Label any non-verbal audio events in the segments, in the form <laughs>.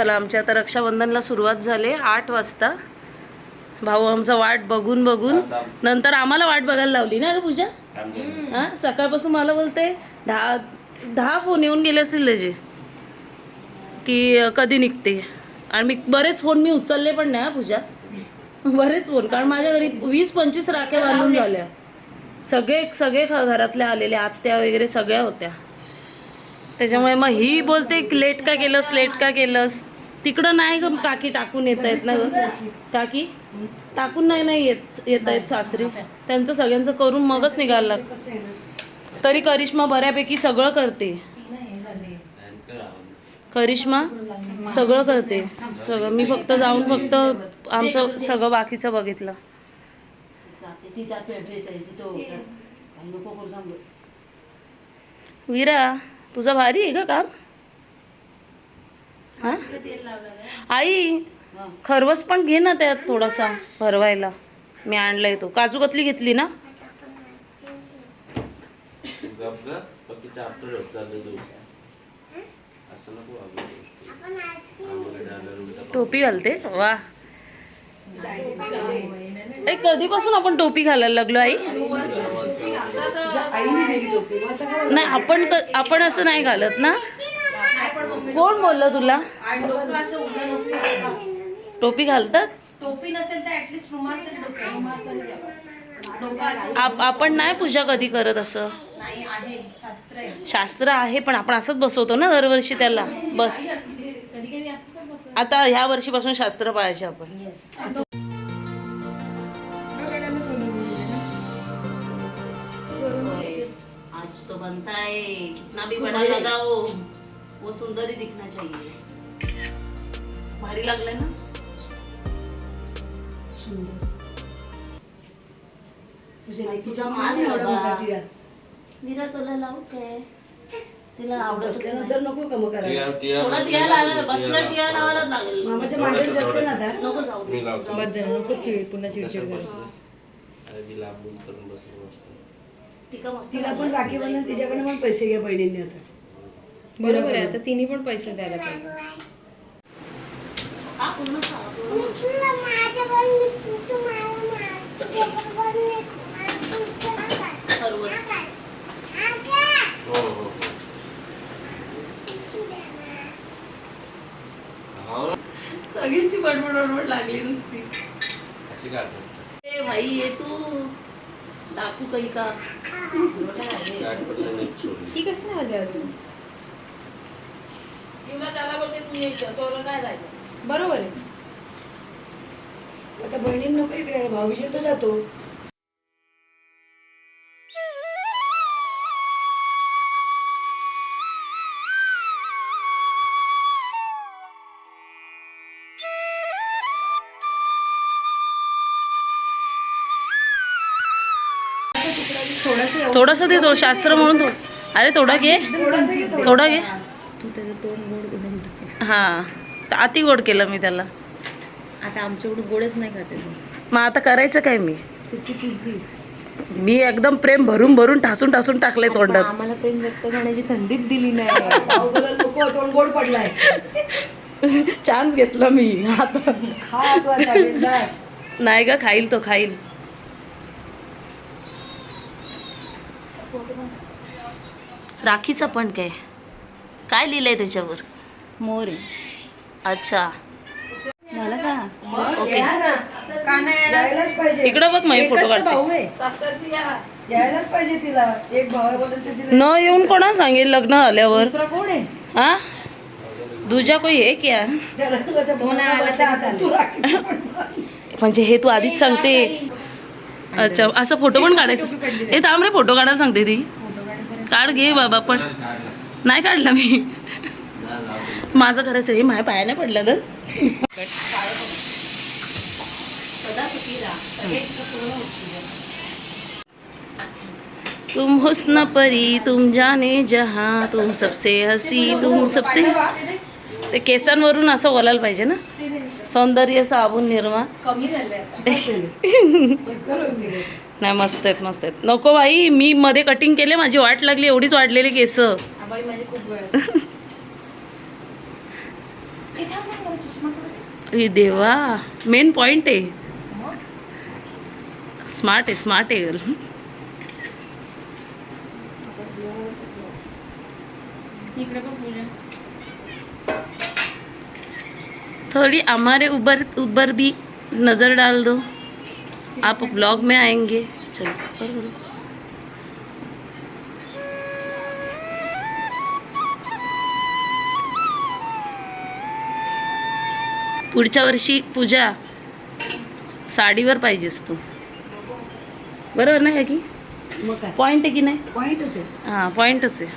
चला आमच्या आता रक्षाबंधनला सुरुवात झाली आठ वाजता. भाऊ आमचा वाट बघून बघून. नंतर आम्हाला वाट बघायला लावली ना ग पूजा? हा सकाळपासून मला बोलते दहा दहा फोन येऊन गेले असतील त्याचे की कधी निघते? आणि मी बरेच फोन मी उचलले पण नाही हा पूजा. बरेच फोन कारण माझ्या घरी वीस पंचवीस राख्या बांधून झाल्या. सगळे सगळे घ- घरातल्या आलेल्या आत्या वगैरे सगळ्या होत्या. त्याच्यामुळे मग ही बोलते लेट का केलंस लेट का केलंस? तिकडं नाही ग काकी टाकून येत आहेत ना ग. काकी? टाकून नाही नाही येत येत आहेत सासरी. त्यांचं सगळ्यांचं करून मगच निघायला तरी करिश्मा बऱ्यापैकी सगळं करते. करिश्मा सगळं करते. सगळं. मी फक्त जाऊन फक्त आमचं सगळं बाकीचं बघितलं. विरा तुझं भारी आहे का काम? हां आई खरवस पण घे ना त्यात थोडासा भरवायला मी आणलाय तो काजू कतली घेतली ना टोपी घालते वा ए कधीपासून आपण टोपी घालायला लागलो आई नाही आपण आपण असं नाही घालत ना कोण बोललं तुला? टोपी घालतात? टोपी नसेल तर ऍटलीस्ट रुमाल आपण नाही पूजा कधी करत असं. नाही आहे. शास्त्र आहे. शास्त्र आहे पण आपण असंच बसवतो ना दरवर्षी त्याला. बस. आता ह्या वर्षीपासून शास्त्र पाळायचे आपण. आज तो बनता है कितना भी बड़ा लगाओ. वो सुंदर ही दिखना चाहिए। भारी लागलाय ना? तुझा मान. मीरा तुला लावू काय? तिला आवडत नंतर नको का मग करायला. टिया- टिया थोडा टिया लागला बसला टिया लावायला लागेल. मामाच्या मांडीवर बसते ना आता नको जाऊ दे. मी लावतो. बस झालं नको चिड पुन्हा चिडचिड करून बसलो मस्त टीका मस्त तिला पण राखी बांधून तिच्याकडे पण पैसे घ्या बहिणींनी आता. बरोबर आहे आता तिने पण पैसे द्यायला पाहिजे. हा. हो हो हो. हो. सगळ्यांची बडबड बडबड लागली नुसती? ए भाई ये तू. डाकू काही का? ती कशी नाही आली अजून? किंवा त्याला बोलते तू यायचं तो काय जायचं. बरोबर आहे. आता बहिणींना नको इकडे भाऊजी तो जातो. थोडस दे तो शास्त्र म्हणून तो. अरे थोडा घे. थोडा घे. तू त्याचं तोंड गोड करून टाक. हा. तर अति गोड केलं मी त्याला. आता आमच्या एवढं गोडच नाही खाते मग आता करायचं काय मी? चुकी तुझी मी एकदम प्रेम भरून भरून ठासून ठासून टाकलंय तोंडात. आम्हाला प्रेम व्यक्त करण्याची संधीच दिली नाही. तोंड गोड पडलाय. चान्स <laughs> घेतला मी. आता नाही का खाईल तो खाईल. राखीचा पण काय? काय लिहिलंय त्याच्यावर? मोर. अच्छा. मला का? ओके. यायलाच पाहिजे. इकडं बघ मी फोटो काढते. भाऊ आहे. यायलाच पाहिजे तिला. एक भाऊ आहे बोलून ते तिला न येऊन कोणा सांगेल लग्न झाल्यावर? दुसरा कोण आहे? हा? दुजा कोई आहे क्या त्याला तू राखी म्हणजे हे तू आधीच सांगते. अच्छा असं फोटो पण काढायचं हे थांब रे फोटो काढायला सांगते ती. काढ घे बाबा पण. नाही काढला मी. माझं करायचं हे माझ्या पाया नाही पडलं तर. तुम हुस्न परी तुम जाने जहां तुम सबसे हसी तुम सबसे ते केसांवरून असं बोलायला पाहिजे ना. सौंदर्य साबून निर्मा. <laughs> नाही मस्त आहेत मस्त आहेत. नको बाई मी मध्ये कटिंग केले माझी वाट लागली एवढीच वाढलेली केस. आबाई माझी खूप वेळ <laughs> देवा मेन पॉइंट आहे. स्मार्ट आहे स्मार्ट आहे गर्ल इकडे बघ पूजा थोड़ी हमारे ऊपर ऊपर भी नज़र डाल दो. आप ब्लॉग में आएंगे. चलो पुढच्या वर्षी पूजा साडीवर पाहिजेस तू बरोबर नाही का पॉईंट आहे की नाही? पॉईंटच आहे. हां पॉईंटच आहे.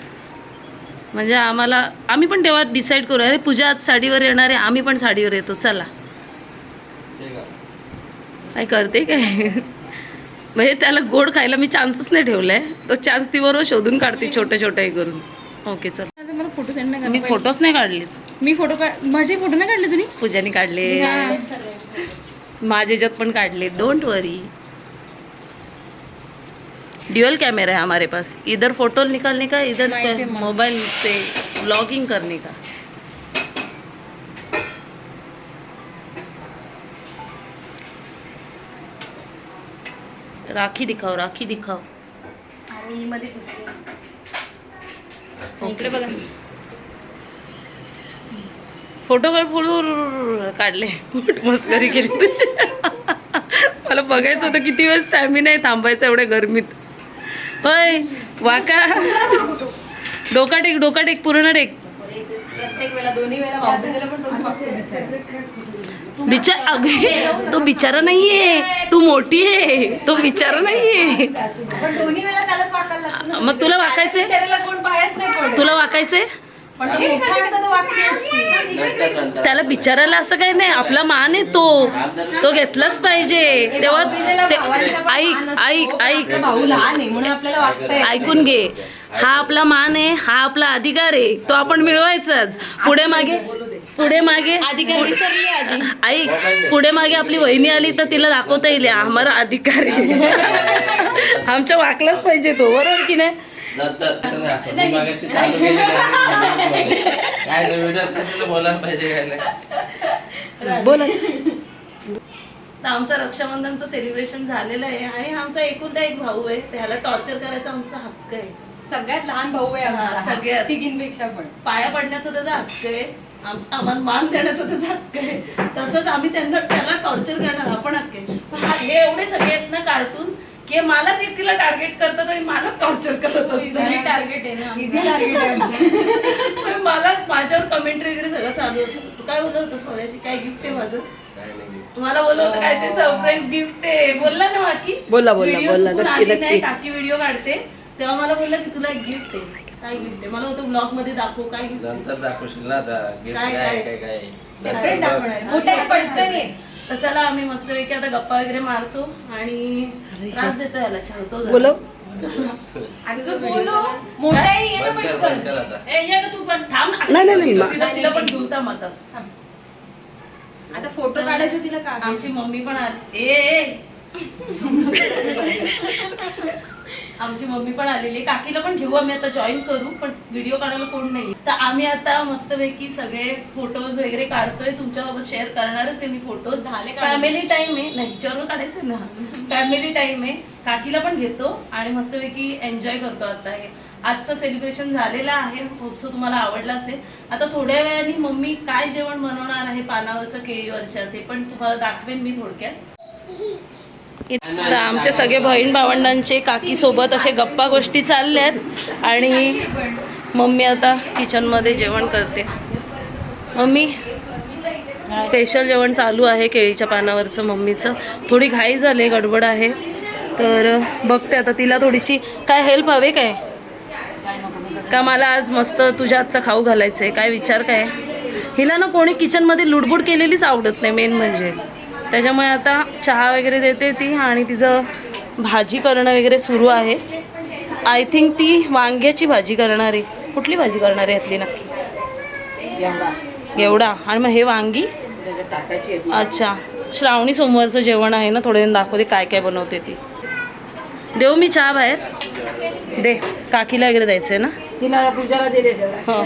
म्हणजे आम्हाला आम्ही पण तेव्हा डिसाईड करू अरे पूजा आज साडीवर येणार आहे आम्ही पण साडीवर येतो चला. काय करते काय? म्हणजे त्याला गोड खायला मी चान्सच नाही ठेवलाय. तो चान्स ती बरोबर शोधून काढते छोटे छोटे हे करून. ओके चल. मला फोटो सेंड नाही मी फोटोच नाही काढलेत. मी फोटो काढ माझे फोटो नाही काढले तुम्ही? पूजाने काढले. माझ्या ह्याच्यात पण काढले. डोंट वरी ड्यूअल कैमरा है हमारे पास. इधर फोटो निकालने का इधर. मोबाइल से ब्लॉगिंग करने का. राखी दिखाओ राखी दिखाओ. इकडे बघा. फोटो काढ फोटो काढले. मस्करी केली तुझी मला बघायचं होतं किती वेळ स्टॅमिना आहे थांबायचं एवढ्या गरमीत. होय वाका. डोका टेक डोका टेक पूर्ण टेक बिचारा. अगं तो बिचारा नाहीये. तू मोठी आहे. तो बिचारा नाहीये. मग तुला वाकायचंय? तुला वाकायचंय? त्याला बिचारायला असं काही नाही आपला मान आहे तो. तो घेतलाच पाहिजे. तेव्हा ते- ऐक ऐक ऐक. ऐकून घे. हा आपला मान आहे हा आपला अधिकार आहे. तो आपण मिळवायचाच. पुढे मागे पुढे मागे ऐक. पुढे मागे आपली वहिनी आली तर तिला दाखवता येईल आम्हाला अधिकार आहे. <laughs> आमच्या वाकलाच पाहिजे तो बरोबर की नाही? नंतर तर असं मी मागाशी चालू केली <laughs> नाही. काय नाही, व्हिडिओत कशाला बोलायला पाहिजे काय नाही. बोला. तर आमचं रक्षाबंधनचं सेलिब्रेशन झालेलं आहे आणि आमचा एकुलता एक भाऊ आहे. त्याला टॉर्चर करायचा आमचा हक्क आहे. सगळ्यात लहान भाऊ आहे आमचा. हा, सगळ्यात. तिघींपेक्षा पण. पाया पडण्याचा त्याचा हक्क आहे. आम- आम्हाला मान देण्याचा त्याचा हक्क आहे. तसंच आम्ही त्यांना त्याला टॉर्चर करणार हा पण हक्क आहे. पण हा- हे एवढे सगळे आहेत ना कार्टून की मलाच एकटीला टार्गेट करतात आणि मला टॉर्चर करत असतात. टार्गेट आहे ना. इझी टार्गेट आहे आमचं. मला माझ्यावर कमेंट्री वगैरे सगळं चालू असतं. तू काय बोलत होतस मगाशी? काय गिफ्ट आहे माझं? काय नाही तुम्हाला बोलत होतं काय ते सरप्राईज गिफ्ट आहे. बोलला ना बाकी. बोलला, बोलला, Video बोलला. चुकून नक्की, आली नाही नक्की. काकी व्हिडिओ काढते. तेव्हा मला बोलला की तुला एक गिफ्ट आहे. काय गिफ्ट आहे? मला होतं ब्लॉगमध्ये दाखव काय गिफ्ट नंतर दाखवशील ना आता. गिफ्ट काय, काय काय? काय दाखवणार. मोठ्या पटकन आहे. तर चला आम्ही मस्तपैकी आता गप्पा वगैरे मारतो आणि त्रास देतो याला छळतो. बोलो. तू मोठा ये ना पटकन. ए, ये पण थांब ना. नाही, नाही, नाही, मा- तिला तिला पण थांब आता. फोटो काढायचं तिला का? आमची मम्मी पण आली. ए, ए. <laughs> आमची मम्मी पण आलेली. काकीला पण घेऊ आम्ही आता जॉईन करू पण व्हिडिओ काढायला कोण नाही तर आम्ही आता मस्तपैकी सगळे फोटोज वगैरे काढतोय. तुमच्यासोबत शेअर करणारच आहे मी फोटोज? फॅमिली टाइम आहे. नाही हिच्यावर काढायचं ना. फॅमिली टाइम आहे. काकीला पण घेतो आणि मस्तपैकी एन्जॉय करतो आता हे. आजचं सेलिब्रेशन झालेलं आहे. होपसो तुम्हाला आवडलं असेल. आता थोड्या वेळाने मम्मी काय जेवण बनवणार आहे पानावरचं केळीवरच्या ते पण तुम्हाला दाखवेन मी थोडक्यात. आमचे सगळे बहीण भावंडांचे काकी सोबत असे गप्पा गोष्टी चालल्यात. आणि मम्मी आता किचनमध्ये जेवण करते. मम्मी स्पेशल जेवण चालू आहे केळीच्या पानावरचं मम्मीचं. थोडी घाई झाली गडबड आहे. तर बघते आता तिला थोडीशी. काय हेल्प हवे काय? का मला आज मस्त तुझ्या हातचं खाऊ घालायचं आहे काय विचार काय? हिला ना कोणी किचनमध्ये लुडबुड केलेलीच आवडत नाही मेन म्हणजे. त्याच्यामुळे आता चहा वगैरे देते ती आणि तिचं भाजी करणं वगैरे सुरू आहे. आय थिंक ती वांग्याची भाजी करणार. आहे कुठली भाजी करणार आहे यातली नक्की? एवढा. आणि मग हे वांगी? अच्छा. श्रावणी सोमवारचं जेवण आहे ना थोडे वेळ दाखवते काय काय बनवते ती. देऊ मी चहा बाहेर. दे. काकीला वगैरे द्यायचं आहे ना? तिला पूजाला हो.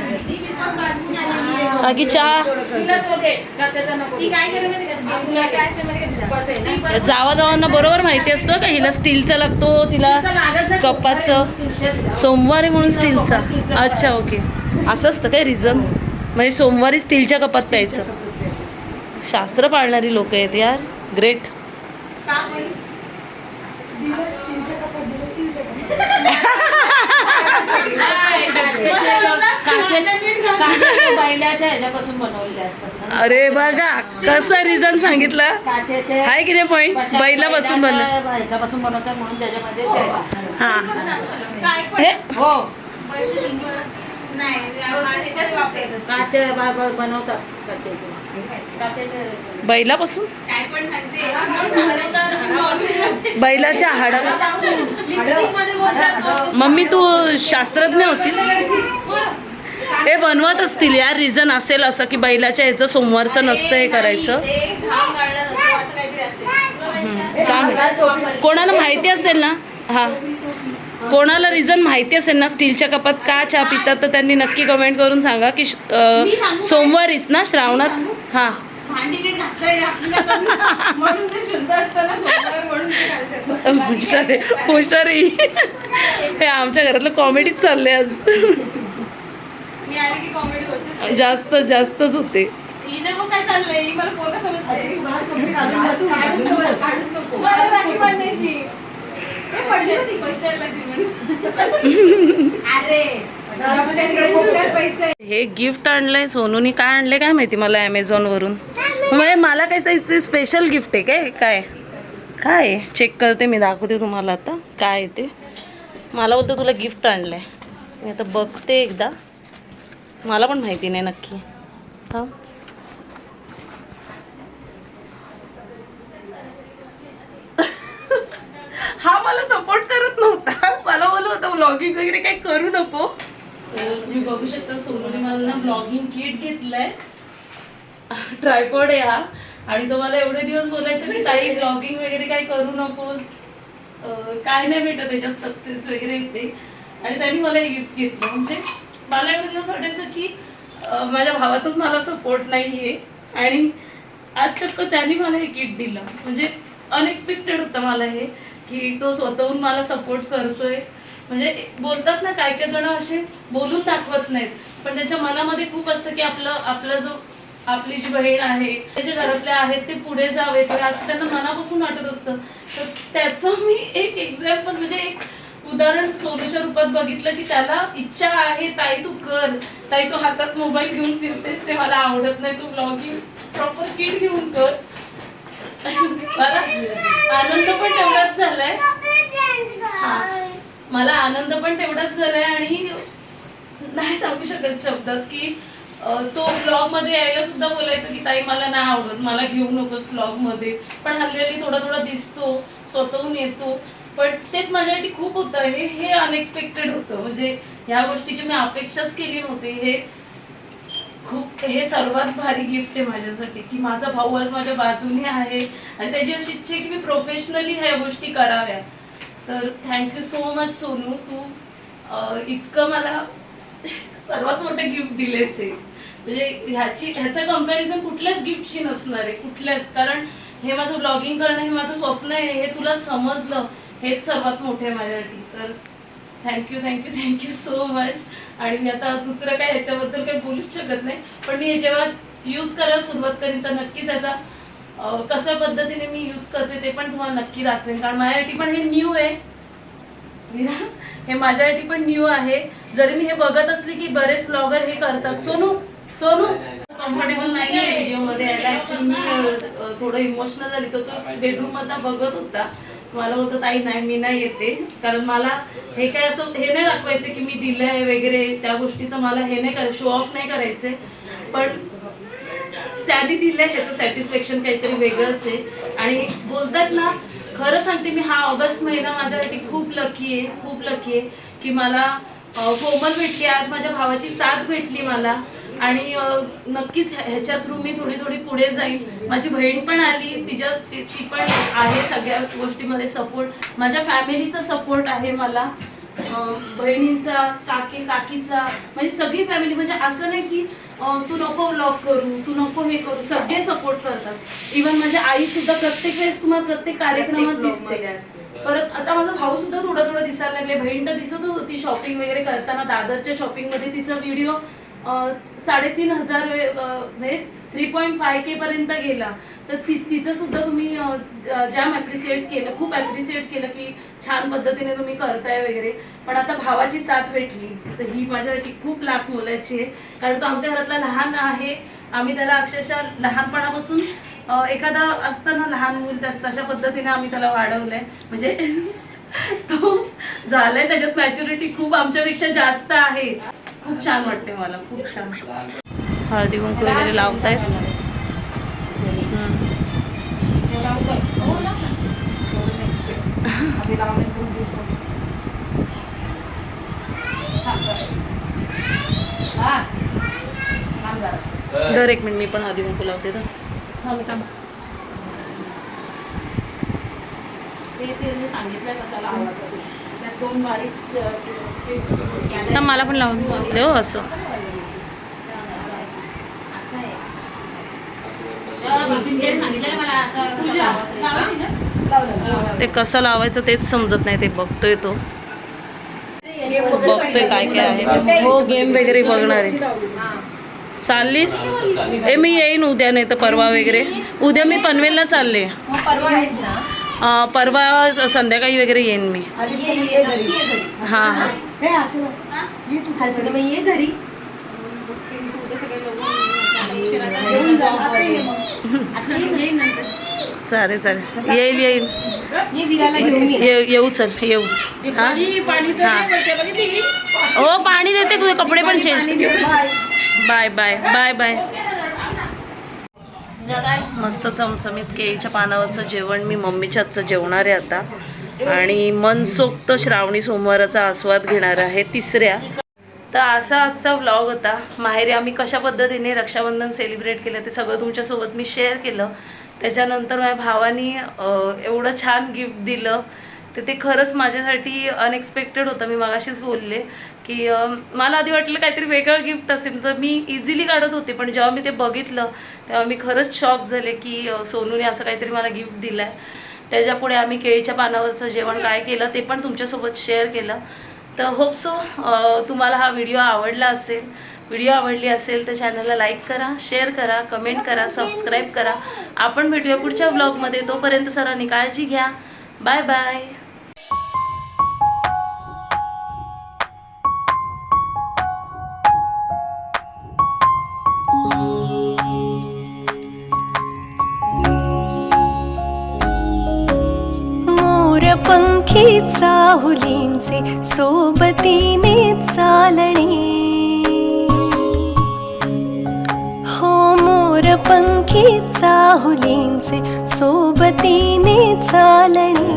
अगी चहा? जावा जावांना बरोबर माहिती असतं का? हिला स्टीलचा लागतो तिला कपाचं. सोमवारी म्हणून स्टीलचा. अच्छा ओके. असं असतं काय रिझन म्हणजे सोमवारी स्टीलच्या कपात प्यायचं. शास्त्र पाळणारी लोक आहेत यार. ग्रेट का पण? दिलं स्टीलच्या कपात दिलं स्टीलच्या कपात बैलाच्या ह्याच्यापासून बनवलेले असतात ना. <laughs> अरे बघा कसं रिझन सांगितलं? आहे की नाही पॉईंट बनलं म्हणून त्याच्यामध्ये ते- हा. काय पण? हे? हो. बनवतात बैलापासून. बैलाच्या हाडा. मम्मी तू शास्त्रज्ञ होतीस? हे बनवत असतील यार रिझन असेल असं की बैलाच्या ह्याचं सोमवारचं नसतं हे करायचं? कोणाला माहिती असेल ना? हा. कोणाला रिझन माहिती असेल ना स्टीलच्या कपात का चहा पितात तर त्यांनी नक्की कमेंट करून सांगा की सोमवारीच ना श्रावणात? हां. <laughs> हुशार ही. आमच्या घरातलं कॉमेडीच चाललंय आज. मी आले की कॉमेडी होते जास्त जास्तच होते. <laughs> हे गिफ्ट आणलंय सोनूनी. काय आणलंय काय माहिती मला ॲमेझॉनवरून म्हणजे मला काही स्पेशल गिफ्ट आहे काय? काय? काय? चेक करते मी दाखवते तुम्हाला आता. काय ते? मला बोलते तुला गिफ्ट आणलंय. मी आता बघते एकदा. मला पण माहिती नाही नक्की. थांब <laughs> हा मला सपोर्ट करत नव्हता. मला बोलत होता ब्लॉगिंग वगैरे काही करू नको. तर तुम्ही बघू शकता सोनूने मला ना ब्लॉगिंग किट घेतलंय. ट्रायपॉड आहे हा. आणि तो मला एवढे दिवस बोलायचं नाही ताई ब्लॉगिंग वगैरे काही करू नकोस. काय नाही भेटत त्याच्यात सक्सेस वगैरे येते आणि त्यांनी मला हे गिफ्ट घेतलं. म्हणजे मला एवढे दिवस वाटायचं की माझ्या भावाचाच मला सपोर्ट नाही आहे आणि आज चक्क त्यांनी मला हे किट दिलं. म्हणजे अनएक्सपेक्टेड होतं मला हे की तो स्वतःहून मला सपोर्ट करतोय. म्हणजे बोलतात ना काय काय जण असे बोलून दाखवत नाहीत. पण त्याच्या मनामध्ये खूप असतं की आपलं आपला जो आपली जी बहीण आहे त्याच्या घरातले आहेत ते पुढे जावेत असं त्यांना मनापासून वाटत असतं. तर त्याचं मी एक एक्झाम्पल म्हणजे एक उदाहरण सोनूच्या रूपात बघितलं की त्याला इच्छा आहे ताई तू कर. ताई तू हातात मोबाईल घेऊन फिरतेस ते मला आवडत नाही. तू ब्लॉगिंग प्रॉपर किट घेऊन कर. <laughs> मला आनंद पण तेवढाच झालाय. मला आनंद पण तेवढाच झालाय आणि नाही सांगू शकत शब्दात की तो ब्लॉगमध्ये यायला सुद्धा बोलायचं की ताई मला नाही आवडत. मला घेऊ नकोस ब्लॉगमध्ये. पण हल्ली हल्ली थोडा थोडा दिसतो स्वतःहून येतो. पण तेच माझ्यासाठी खूप होतं. हे हे अनएक्सपेक्टेड होतं. म्हणजे ह्या गोष्टीची मी अपेक्षाच केली नव्हती. हे खूप हे सर्वात भारी गिफ्ट आहे माझ्यासाठी. की माझा भाऊ आज माझ्या बाजूने आहे. आणि त्याची अशी इच्छा आहे की मी प्रोफेशनली ह्या गोष्टी कराव्या तर thank you so much Sonu. तू इतकं मला सर्वात मोठं गिफ्ट दिलेस आहे म्हणजे ह्याची ह्याचं कंपॅरिझन कुठल्याच गिफ्टशी नसणार आहे कुठल्याच. कारण हे माझं ब्लॉगिंग करणं हे माझं स्वप्न आहे हे तुला समजलं. हेच सर्वात मोठे आहे माझ्यासाठी. तर thank you thank you thank you so much आणि मी आता दुसरं काय ह्याच्याबद्दल काही बोलूच शकत नाही. पण मी हे जेव्हा यूज करायला सुरुवात करीन तर नक्कीच याचा कशा पद्धतीने मी यूज करते ते पण तुम्हाला नक्की दाखवेन. कारण माझ्यासाठी पण हे न्यू आहे. हे माझ्यासाठी पण न्यू आहे. जरी मी हे बघत असली की बरेच ब्लॉगर हे करतात. सोनू सोनू. कम्फर्टेबल नाही आहे व्हिडिओमध्ये यायला. ऍक्च्युली मी थोडं इमोशनल झाली तर तो बेडरूममध्ये बघत होता. मला होतं ताई नाही मी नाही येते. कारण मला हे काय असं हे नाही दाखवायचं की मी दिलंय वगैरे. त्या गोष्टीचं मला हे नाही करायचं शो ऑफ नाही करायचे. पण त्यांनी दिलंय ह्याचं सॅटिस्फॅक्शन काहीतरी वेगळंच आहे. आणि बोलतात ना खरं सांगते मी हा ऑगस्ट महिना माझ्यासाठी खूप लकी आहे खूप लकी आहे की मला कोमल भेटली आज माझ्या भावाची साथ भेटली मला. आणि नक्कीच ह्याच्या थ्रू मी थोडी थोडी पुढे जाईल. माझी बहीण पण आली तिच्या ती पण आहे सगळ्या गोष्टीमध्ये सपोर्ट माझ्या फॅमिलीचा सपोर्ट आहे मला. बहिणींचा काकी काकीचा म्हणजे सगळी फॅमिली म्हणजे असं नाही की तू नको व्लॉग करू तू नको हे करू सगळे सपोर्ट करतात. इवन माझी आई सुद्धा प्रत्येक वेळेस तुम्हाला प्रत्येक कार्यक्रमात दिसते. परत आता माझा भाऊ सुद्धा थोडा थोडा दिसायला लागले बहीण तर दिसतच होती शॉपिंग वगैरे करताना दादरच्या शॉपिंगमध्ये तिचा व्हिडिओ साडेतीन हजार म्हणजे थ्री पॉईंट फाय के पर्यंत गेला. तर ती तिचं सुद्धा तुम्ही जाम ॲप्रिशिएट केलं खूप ॲप्रिशिएट केलं की छान पद्धतीने तुम्ही करताय वगैरे. पण आता भावाची साथ भेटली. तर ही माझ्यासाठी खूप लाख मोलाची आहे. कारण तो आमच्या घरातला लहान आहे. आम्ही त्याला अक्षरशः लहानपणापासून एखादा असतं ना लहान मूल तशा पद्धतीने आम्ही त्याला वाढवलंय. म्हणजे <laughs> तो झालाय त्याच्यात मॅच्युरिटी खूप आमच्यापेक्षा जास्त आहे. खूप छान वाटते मला खूप छान. हळदी कुंकू वगैरे लावतायत. दर एक मिनिट मी पण हळदी कुंकू लावते तर. ते सांगितलं दोन मला पण लावून सांगितलं हो असं. ते कसं लावायचं तेच समजत नाही ते बघतोय तो. बघतोय काय काय आहे. ते. हो गेम वगैरे बघणार आहे. चाललीस? ए मी येईन उद्या नाही तर परवा वगैरे. उद्या मी पनवेलला चालले. परवा आहेस ना? अं, परवा संध्याकाळी वगैरे येईन मी. हां हां. हे ये घरी. चालेल चालेल. येईल येईल. येऊ चल येऊ. हां? हो. पाणी देते तू कपडे पण change bye bye bye bye. मस्त चमचमीत केळीच्या पानावरचं जेवण. मी मम्मीच्या जेवणार आहे आता. आणि मनसोक्त श्रावणी सोमवाराचा आस्वाद घेणार आहे तिसऱ्या. तर असा आजचा व्लॉग होता. माहेरी आम्ही कशा पद्धतीने रक्षाबंधन सेलिब्रेट केलं ते सगळं तुमच्यासोबत मी शेअर केलं. त्याच्यानंतर माझ्या भावानी एवढं छान गिफ्ट दिलं. तर ते खरंच माझ्यासाठी अनएक्सपेक्टेड होतं. मी मागाशीच बोलले. की मला आधी वाटलं काहीतरी वेगळं गिफ्ट असेल. तर मी इझिली काढत होते पण जेव्हा मी ते बघितलं तेव्हा मी खरंच शॉक झाले की सोनूने असं काहीतरी मला गिफ्ट दिलं आहे त्याच्यापुढे आम्ही केळीच्या पानावरचं जेवण काय केलं ते पण तुमच्यासोबत शेअर केलं. तर होप सो तुम्हाला हा व्हिडिओ आवडला असेल. व्हिडिओ आवडली असेल तर चॅनलला लाईक करा शेअर करा कमेंट करा सबस्क्राईब करा. आपण भेटूया पुढच्या व्लॉगमध्ये तोपर्यंत सरांनी काळजी घ्या. बाय बाय चाहुलींचे सोबतीने चालणे. हो मोरपंखी चाहुलींचे सोबतीने चालणे.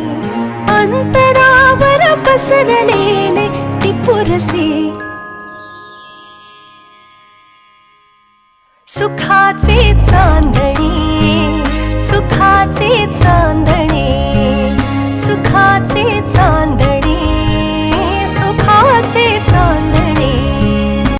अंतरावर पसरलेले टिपुरसे सुखाचे चांदणे सुखाचे चांदणे. सुखाचे